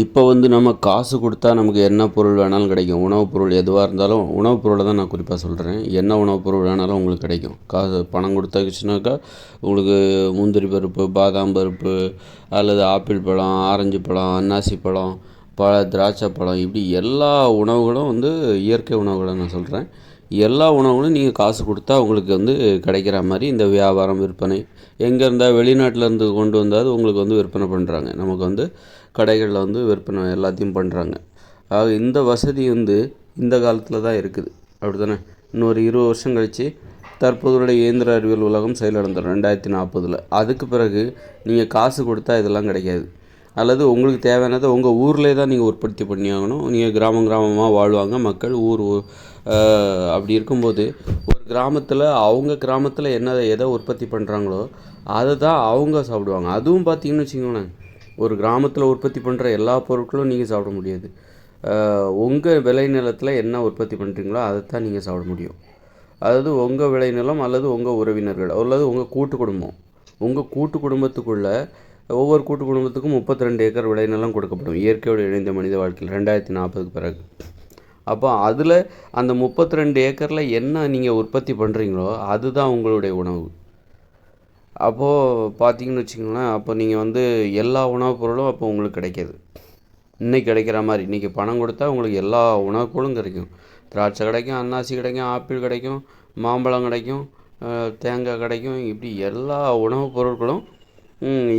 இப்போ வந்து நம்ம காசு கொடுத்தா நமக்கு என்ன பொருள் வேணாலும் கிடைக்கும். உணவுப் பொருள் எதுவாக இருந்தாலும் உணவுப் பொருளை தான் நான் குறிப்பாக சொல்கிறேன் என்ன உணவுப் பொருள் வேணாலும் உங்களுக்கு கிடைக்கும். காசு பணம் கொடுத்தாச்சுனாக்கா உங்களுக்கு முந்திரி பருப்பு பாதாம் பருப்பு அல்லது ஆப்பிள் பழம் ஆரஞ்சு பழம் அன்னாசி பழம் பழ திராட்சை பழம் இப்படி எல்லா உணவுகளும் வந்து இயற்கை உணவுகளை நான் சொல்கிறேன் எல்லா உணவுகளும் நீங்கள் காசு கொடுத்தா உங்களுக்கு வந்து கிடைக்கிற மாதிரி இந்த வியாபாரம் விற்பனை எங்கே இருந்தால் வெளிநாட்டிலேருந்து கொண்டு வந்தாவது உங்களுக்கு வந்து விற்பனை பண்ணுறாங்க நமக்கு வந்து கடைகளில் வந்து விற்பனை எல்லாத்தையும் பண்ணுறாங்க. ஆக இந்த வசதி வந்து இந்த காலத்தில் தான் இருக்குது. அப்படி தானே இன்னொரு இருபது வருஷம் கழித்து தற்போதுடைய இயந்திர அறிவியல் உலகம் செயலிழந்துடும் ரெண்டாயிரத்தி நாற்பதில். அதுக்கு பிறகு நீங்கள் காசு கொடுத்தா இதெல்லாம் கிடைக்காது. அல்லது உங்களுக்கு தேவையானதை உங்கள் ஊர்லேயே தான் நீங்கள் உற்பத்தி பண்ணி ஆகணும். நீங்கள் கிராமம் கிராமமாக வாழ்வாங்க. மக்கள் ஊர் அப்படி இருக்கும்போது ஒரு கிராமத்தில் அவங்க கிராமத்தில் என்ன எதை உற்பத்தி பண்ணுறாங்களோ அதை தான் அவங்க சாப்பிடுவாங்க. அதுவும் பார்த்தீங்கன்னு வச்சுக்கோங்களேன். ஒரு கிராமத்தில் உற்பத்தி பண்ணுற எல்லா பொருட்களும் நீங்கள் சாப்பிட முடியாது. உங்கள் விளைநிலத்தில் என்ன உற்பத்தி பண்ணுறீங்களோ அதை தான் நீங்கள் சாப்பிட முடியும். அதாவது உங்கள் விளைநிலம் அல்லது உங்கள் உறவினர்கள் அல்லது உங்கள் கூட்டு குடும்பம். உங்கள் கூட்டு குடும்பத்துக்குள்ளே ஒவ்வொரு கூட்டு குடும்பத்துக்கும் முப்பத்தி ரெண்டு ஏக்கர் விளைநிலம் கொடுக்கப்படும். இயற்கையோடு இணைந்த மனித வாழ்க்கையில் ரெண்டாயிரத்தி நாற்பதுக்கு பிறகு. அப்போ அதில் அந்த முப்பத்தி ரெண்டு ஏக்கரில் என்ன நீங்கள் உற்பத்தி பண்ணுறீங்களோ அதுதான் உங்களுடைய உணவு. அப்போது பார்த்தீங்கன்னு வச்சுக்கோங்களேன் அப்போ நீங்கள் வந்து எல்லா உணவுப் பொருளும் அப்போ உங்களுக்கு கிடைக்காது. இன்னைக்கு கிடைக்கிற மாதிரி இன்றைக்கி பணம் கொடுத்தா உங்களுக்கு எல்லா உணவுப் பொருளும் கிடைக்கும். திராட்சை கிடைக்கும் அன்னாசி கிடைக்கும் ஆப்பிள் கிடைக்கும் மாம்பழம் கிடைக்கும் தேங்காய் கிடைக்கும் இப்படி எல்லா உணவுப் பொருட்களும்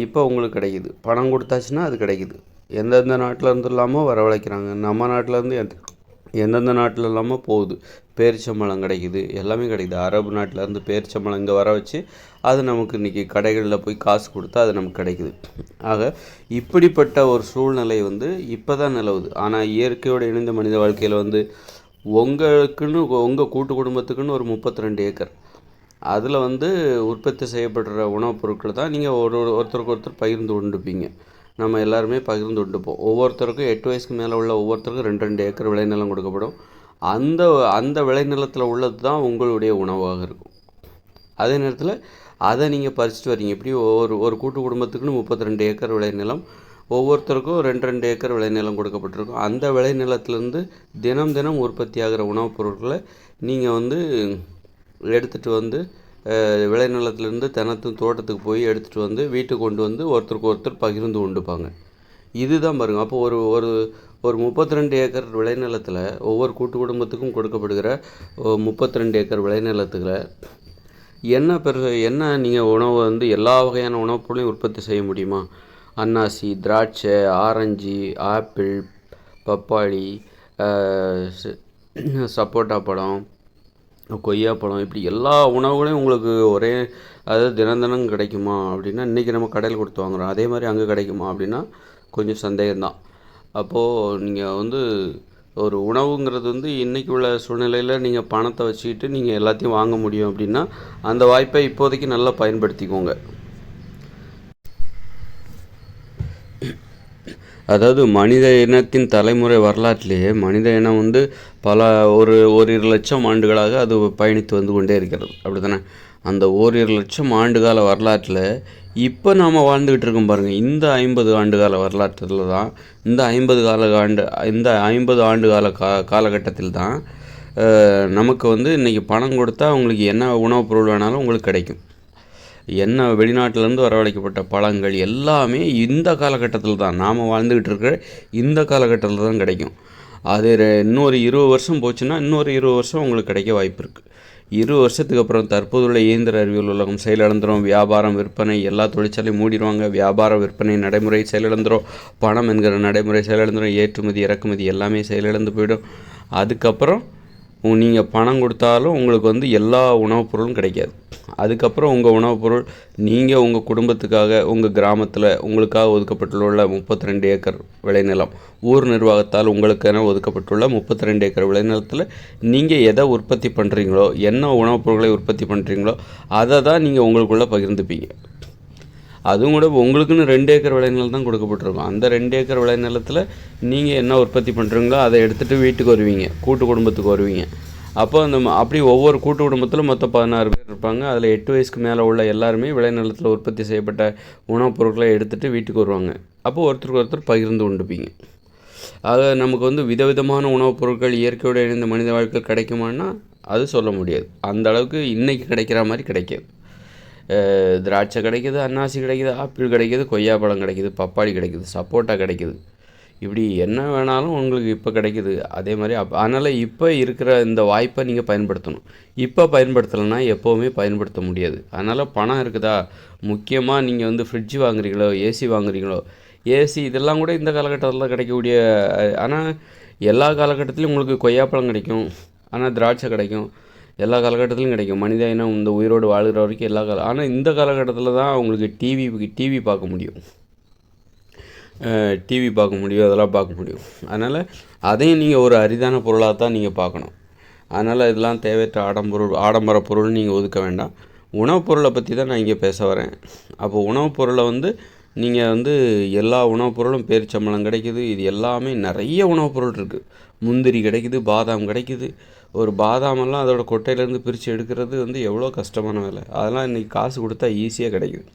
இப்போ உங்களுக்கு கிடைக்குது. பணம் கொடுத்தாச்சுன்னா அது கிடைக்குது. எந்தெந்த நாட்டில் இருந்து இல்லாமல் வரவழைக்கிறாங்க. நம்ம நாட்டிலேருந்து எந்த எந்தெந்த நாட்டில் இல்லாமல் போகுது. பேரிச்சம்பழம் கிடைக்குது எல்லாமே கிடைக்குது. அரபு நாட்டில் இருந்து பேரிச்சம்பழம் இங்கே வர வச்சு அது நமக்கு இன்றைக்கி கடைகளில் போய் காசு கொடுத்தா அது நமக்கு கிடைக்குது. ஆக இப்படிப்பட்ட ஒரு சூழ்நிலை வந்து இப்போ தான் நிலவுது. ஆனால் இயற்கையோடு இணைந்த மனித வாழ்க்கையில் வந்து உங்களுக்குன்னு உங்கள் கூட்டு குடும்பத்துக்குன்னு ஒரு முப்பத்தி ரெண்டு ஏக்கர். அதில் வந்து உற்பத்தி செய்யப்படுற உணவுப் பொருட்களை தான் நீங்கள் ஒரு ஒரு- ஒருத்தருக்கு ஒருத்தர் பகிர்ந்து உண்டுப்பீங்க நம்ம எல்லாருமே பகிர்ந்து விட்டுப்போம் ஒவ்வொருத்தருக்கும் எட்டு வயசுக்கு மேலே உள்ள ஒவ்வொருத்தருக்கும் ரெண்டு ரெண்டு ஏக்கர் விளைநிலம் கொடுக்கப்படும். அந்த அந்த விளைநிலத்தில் உள்ளது தான் உங்களுடைய உணவாக இருக்கும். அதே நேரத்தில் அதை நீங்கள் பறிச்சுட்டு வரீங்க. இப்படி ஒரு ஒரு கூட்டு குடும்பத்துக்குன்னு முப்பத்தி ரெண்டு ஏக்கர் விளைநிலம் ஒவ்வொருத்தருக்கும் ரெண்டு ரெண்டு ஏக்கர் விளைநிலம் கொடுக்கப்பட்டிருக்கும். அந்த விளைநிலத்திலேருந்து தினம் தினம் உற்பத்தி ஆகிற உணவுப் பொருட்களை நீங்கள் வந்து எடுத்துகிட்டு வந்து விளைநிலத்திலேருந்து தினத்தும் தோட்டத்துக்கு போய் எடுத்துகிட்டு வந்து வீட்டுக்கு கொண்டு வந்து ஒருத்தருக்கு ஒருத்தர் பகிர்ந்து உண்டுப்பாங்க. இதுதான் பாருங்கள் அப்போ ஒரு ஒரு ஒரு முப்பத்தி ரெண்டு ஏக்கர் விளைநிலத்தில் ஒவ்வொரு கூட்டு குடும்பத்துக்கும் கொடுக்கப்படுகிற முப்பத்தி ரெண்டு ஏக்கர் விளைநிலத்துல என்ன பெரு என்ன நீங்கள் உணவு வந்து எல்லா வகையான உணவுப் பொருளையும் உற்பத்தி செய்ய முடியுமா? அன்னாசி திராட்சை ஆரஞ்சு ஆப்பிள் பப்பாளி ச- சப்போட்டா பழம் கொய்யாப்பழம் இப்படி எல்லா உணவுகளையும் உங்களுக்கு ஒரே அதாவது தினம் தினம் கிடைக்குமா அப்படின்னா இன்றைக்கி நம்ம கடையில் கொடுத்து வாங்குறோம். அதே மாதிரி அங்கே கிடைக்குமா அப்படின்னா கொஞ்சம் சந்தேகம்தான். அப்போது நீங்கள் வந்து ஒரு உணவுங்கிறது வந்து இன்றைக்கி உள்ள சூழ்நிலையில் நீங்கள் பணத்தை வச்சுக்கிட்டு நீங்கள் எல்லாத்தையும் வாங்க முடியும் அப்படின்னா அந்த வாய்ப்பை இப்போதைக்கு நல்லா பயன்படுத்திக்கோங்க. அதாவது மனித இனத்தின் தலைமுறை வரலாற்றிலேயே மனித இனம் வந்து பல ஒரு ஓரிரு லட்சம் ஆண்டுகளாக அது பயணித்து வந்து கொண்டே இருக்கிறது. அப்படி தானே அந்த ஓரிரு லட்சம் ஆண்டுகால வரலாற்றில் இப்போ நாம் வாழ்ந்துக்கிட்டு இருக்கோம் பாருங்கள் இந்த ஐம்பது ஆண்டுகால வரலாற்றில் தான் இந்த ஐம்பது கால ஆண்டு இந்த ஐம்பது ஆண்டு கால கா காலகட்டத்தில் தான் நமக்கு வந்து இன்றைக்கி பணம் கொடுத்தா உங்களுக்கு என்ன உணவுப் பொருள் வேணாலும் உங்களுக்கு கிடைக்கும். என்ன வெளிநாட்டிலேருந்து வரவழைக்கப்பட்ட பழங்கள் எல்லாமே இந்த காலகட்டத்தில் தான் நாம் வாழ்ந்துக்கிட்டு இருக்கிற இந்த காலகட்டத்தில் தான் கிடைக்கும். அது இன்னொரு இருபது வருஷம் போச்சுன்னா இன்னொரு இருபது வருஷம் உங்களுக்கு கிடைக்க வாய்ப்பு இருக்குது இருபது வருஷத்துக்கு அப்புறம் தற்போதுள்ள இயந்திர அறிவியல் உலகம் செயலிழந்துடும் வியாபாரம் விற்பனை எல்லா தொழிற்சாலையும் மூடிடுவாங்க. வியாபார விற்பனை நடைமுறை செயலிழந்துடும் பணம் என்கிற நடைமுறை செயலிழந்துடும் ஏற்றுமதி இறக்குமதி எல்லாமே செயலிழந்து போயிடும். அதுக்கப்புறம் நீங்கள் பணம் கொடுத்தாலும் உங்களுக்கு வந்து எல்லா உணவுப் பொருளும் கிடைக்காது. அதுக்கப்புறம் உங்கள் உணவுப் பொருள் நீங்கள் உங்கள் குடும்பத்துக்காக உங்கள் கிராமத்தில் உங்களுக்காக ஒதுக்கப்பட்டுள்ள முப்பத்தி ரெண்டு ஏக்கர் விளைநிலம். ஊர் நிர்வாகத்தால் உங்களுக்கென ஒதுக்கப்பட்டுள்ள முப்பத்தி ரெண்டு ஏக்கர் விளைநிலத்தில் நீங்கள் எதை உற்பத்தி பண்ணுறீங்களோ என்ன உணவுப் பொருட்களை உற்பத்தி பண்ணுறீங்களோ அதை தான் நீங்கள் உங்களுக்குள்ளே பகிர்ந்துப்பீங்க. அதுவும் கூட உங்களுக்குன்னு ரெண்டு ஏக்கர் விளைநிலம் தான் கொடுக்கப்பட்டிருக்கும். அந்த ரெண்டு ஏக்கர் விளைநிலத்தில் நீங்கள் என்ன உற்பத்தி பண்ணுறீங்களோ அதை எடுத்துகிட்டு வீட்டுக்கு வருவீங்க கூட்டு குடும்பத்துக்கு வருவீங்க. அப்போ அந்த ம- அப்படி ஒவ்வொரு கூட்டு குடும்பத்திலும் மொத்தம் பதினாறு பேர் இருப்பாங்க. அதில் எட்டு வயசுக்கு மேலே உள்ள எல்லாருமே விளைநிலத்தில் உற்பத்தி செய்யப்பட்ட உணவுப் பொருட்களை எடுத்துகிட்டு வீட்டுக்கு வருவாங்க. அப்போ ஒருத்தருக்கு ஒருத்தர் பகிர்ந்து உண்டுப்பீங்க ஆக நமக்கு வந்து விதவிதமான உணவுப் பொருட்கள் இயற்கையோடு இணைந்த மனித வாழ்க்கை கிடைக்குமான்னா அது சொல்ல முடியாது. அந்த அளவுக்கு இன்றைக்கி கிடைக்கிற மாதிரி கிடைக்காது. திராட்சை கிடைக்குது அன்னாசி கிடைக்கிது ஆப்பிள் கிடைக்கிது கொய்யாப்பழம் கிடைக்கிது பப்பாளி கிடைக்குது சப்போட்டா கிடைக்கிது. இப்படி என்ன வேணாலும் உங்களுக்கு இப்போ கிடைக்குது. அதே மாதிரி அப் அதனால் இப்போ இருக்கிற இந்த வாய்ப்பை நீங்கள் பயன்படுத்தணும். இப்போ பயன்படுத்தலைன்னா எப்போவுமே பயன்படுத்த முடியாது. அதனால் பணம் இருக்குதா? முக்கியமாக நீங்கள் வந்து ஃப்ரிட்ஜ் வாங்குறீங்களோ ஏசி வாங்குறீங்களோ ஏசி இதெல்லாம் கூட இந்த காலகட்டத்தில் கிடைக்கக்கூடிய ஆனால் எல்லா காலகட்டத்திலையும் உங்களுக்கு கொய்யாப்பழம் கிடைக்கும். ஆனால் திராட்சை கிடைக்கும். எல்லா காலகட்டத்திலும் கிடைக்கும். மனித இனம் இந்த உயிரோடு வாழ்கிற வரைக்கும் எல்லா கால ஆனால் இந்த காலகட்டத்தில் தான் உங்களுக்கு டிவி டிவி பார்க்க முடியும். டிவி பார்க்க முடியும் அதெல்லாம் பார்க்க முடியும். அதனால் அதையும் நீங்கள் ஒரு அரிதான பொருளாக தான் நீங்கள் பார்க்கணும். அதனால் இதெல்லாம் தேவையற்ற ஆடம்பொருள் ஆடம்பர பொருள் நீங்கள் ஒதுக்க வேண்டாம். உணவுப் பொருளை பற்றி தான் நான் இங்கே பேச வரேன். அப்போ உணவுப் பொருளை வந்து நீங்கள் வந்து எல்லா உணவுப் பொருளும் பேரிச்சம்பளம் கிடைக்குது. இது எல்லாமே நிறைய உணவுப் பொருள் இருக்குது முந்திரி கிடைக்குது பாதாம் கிடைக்குது. ஒரு பாதாமெல்லாம் அதோட கொட்டையிலேருந்து பிரித்து எடுக்கிறது வந்து எவ்வளோ கஷ்டமான வேலை. அதெல்லாம் இன்றைக்கி காசு கொடுத்தா ஈஸியாக கிடைக்குது.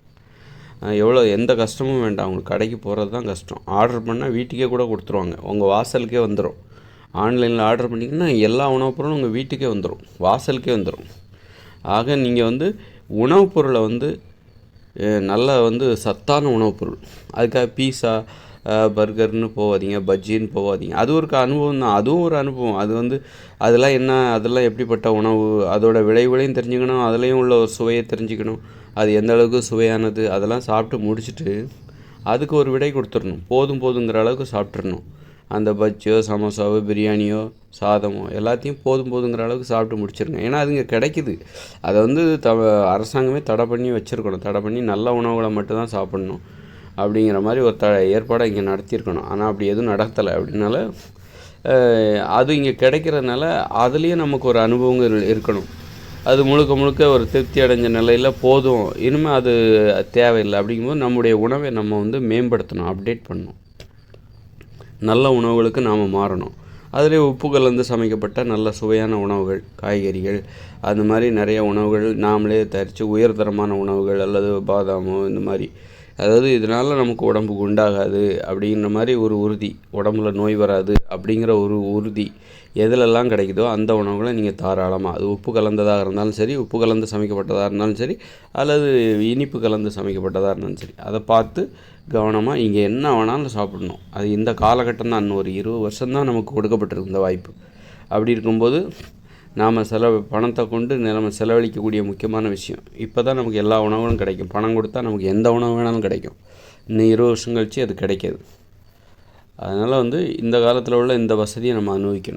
எவ்வளோ எந்த கஷ்டமும் வேண்டாம். அவங்களுக்கு கடைக்கு போகிறது தான் கஷ்டம். ஆர்டர் பண்ணால் வீட்டுக்கே கூட கொடுத்துருவாங்க. உங்கள் வாசலுக்கே வந்துடும் ஆன்லைனில் ஆர்டர் பண்ணிங்கன்னா எல்லா உணவுப் பொருளும் உங்கள் வீட்டுக்கே வந்துடும் வாசலுக்கே வந்துடும் ஆக நீங்கள் வந்து உணவுப் பொருளை வந்து நல்ல வந்து சத்தான உணவுப் பொருள். அதுக்காக பீஸா பர்கர்னு போகாதீங்க பஜ்ஜின்னு போகாதீங்க அது ஒரு க- அனுபவம் தான். அதுவும் ஒரு அனுபவம். அது வந்து அதெல்லாம் என்ன அதெல்லாம் எப்படிப்பட்ட உணவு அதோட விளைவுகளையும் தெரிஞ்சுக்கணும் அதுலேயும் உள்ள ஒரு சுவையை தெரிஞ்சுக்கணும். அது எந்த அளவுக்கு சுவையானது அதெல்லாம் சாப்பிட்டு முடிச்சுட்டு அதுக்கு ஒரு விடை கொடுத்துடணும். போதும் போதுங்கிற அளவுக்கு சாப்பிட்றணும் அந்த பஜ்ஜியோ சமோசாவோ பிரியாணியோ சாதமோ எல்லாத்தையும் போதும் போதுங்கிற அளவுக்கு சாப்பிட்டு முடிச்சிருங்க. ஏன்னா அதுங்க கிடைக்குது. அதை வந்து த அரசாங்கமே தடை பண்ணி வச்சுருக்கணும். தடை பண்ணி நல்ல உணவுகளை மட்டும்தான் சாப்பிட்ணும். அப்படிங்கிற மாதிரி ஒரு த ஏற்பாடை இங்கே நடத்தியிருக்கணும். ஆனால் அப்படி எதுவும் நடத்தலை. அப்படின்னால அது இங்கே கிடைக்கிறதுனால அதுலேயும் நமக்கு ஒரு அனுபவம் இருக்கணும். அது முழுக்க முழுக்க ஒரு திருப்தி அடைஞ்ச நிலையில் போதும். இனிமேல் அது தேவையில்லை. அப்படிங்கும்போது நம்முடைய உணவை நம்ம வந்து மேம்படுத்தணும் அப்டேட் பண்ணணும். நல்ல உணவுகளுக்கு நாம் மாறணும். அதிலே உப்பு கலந்து சமைக்கப்பட்ட நல்ல சுவையான உணவுகள் காய்கறிகள் அந்த மாதிரி நிறைய உணவுகள் நாமளே தயாரித்து உயர்தரமான உணவுகள் அல்லது பாதாமோ இந்த மாதிரி அதாவது இதனால் நமக்கு உடம்பு குண்டாகாது அப்படிங்கிற மாதிரி ஒரு உறுதி உடம்புல நோய் வராது அப்படிங்கிற ஒரு உறுதி எதுலெல்லாம் கிடைக்குதோ அந்த உணவுகளை நீங்கள் தாராளமாக அது உப்பு கலந்ததாக இருந்தாலும் சரி உப்பு கலந்து சமைக்கப்பட்டதாக இருந்தாலும் சரி அல்லது இனிப்பு கலந்து சமைக்கப்பட்டதாக இருந்தாலும் சரி அதை பார்த்து கவனமாக இங்கே என்ன வேணாலும் சாப்பிடணும். அது இந்த காலகட்டம் தான் இன்னும் ஒரு இருபது வருஷம்தான் நமக்கு கொடுக்கப்பட்டிருக்கு இந்த வாய்ப்பு. அப்படி இருக்கும்போது நாம் செலவு பணத்தை கொண்டு நம்ம செலவழிக்கக்கூடிய முக்கியமான விஷயம். இப்போ தான் நமக்கு எல்லா உணவுகளும் கிடைக்கும். பணம் கொடுத்தா நமக்கு எந்த உணவு வேணாலும் கிடைக்கும். இன்னும் இருபது வருஷம் கழித்து அது கிடைக்காது. அதனால் வந்து இந்த காலத்தில் உள்ள இந்த வசதியை நம்ம அனுபவிக்கணும்.